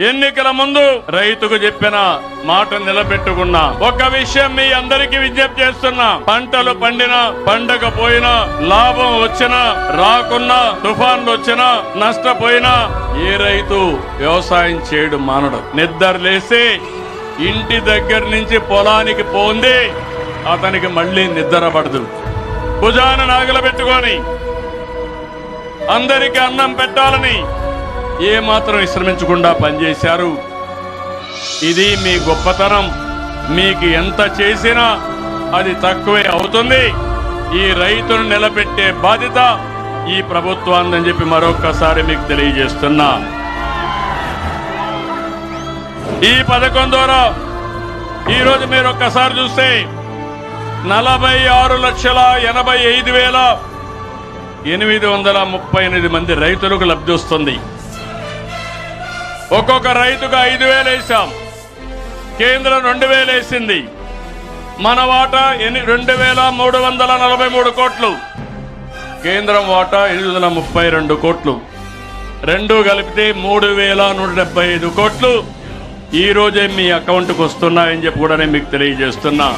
ఎన్నికల ముందు రైతుకు చెప్పిన మాట నిలబెట్టుకున్నా. ఒక విషయం మీ అందరికీ విజ్ఞప్తి చేస్తున్నా. పంటలు పండినా పండకపోయినా లాభం వచ్చినా రాకున్నా తుఫాన్లు వచ్చినా నష్టపోయినా ఏ రైతు వ్యవసాయం చేయడం మానడు. నిద్ర లేసి ఇంటి దగ్గర నుంచి పొలానికి పోంది అతనికి మళ్ళీ నిద్ర పడదు. భుజాన నాగల పెట్టుకొని అందరికి అన్నం పెట్టాలని ఏమాత్రం విశ్రమించకుండా పనిచేశారు? ఇది మీ గొప్పతనం. మీకు ఎంత చేసినా అది తక్కువే అవుతుంది. ఈ రైతును నిలబెట్టే బాధ్యత ఈ ప్రభుత్వాన్ని చెప్పి మరొక్కసారి మీకు తెలియజేస్తున్నా. ఈ పథకం ద్వారా ఈరోజు మీరు ఒక్కసారి చూస్తే నలభై ఆరు లక్షల ఎనభై ఐదు వేల ఎనిమిది వందల ముప్పై ఎనిమిది మంది రైతులకు లబ్ధి వస్తుంది. ఒక్కొక్క రైతుకు ఐదు వేలు వేసాం కేంద్రం రెండు వేలు వేసింది. మన వాటా ఎని రెండు వేల మూడు వందల నలభై మూడు కోట్లు. కేంద్రం వాటా ఎనిమిది వందల ముప్పై రెండు కోట్లు. రెండు కలిపితే మూడు వేల నూట డెబ్బై ఐదు కోట్లు. ఈరోజే మీ అకౌంట్కి వస్తున్నాయని చెప్పి కూడా నేను మీకు తెలియజేస్తున్నా.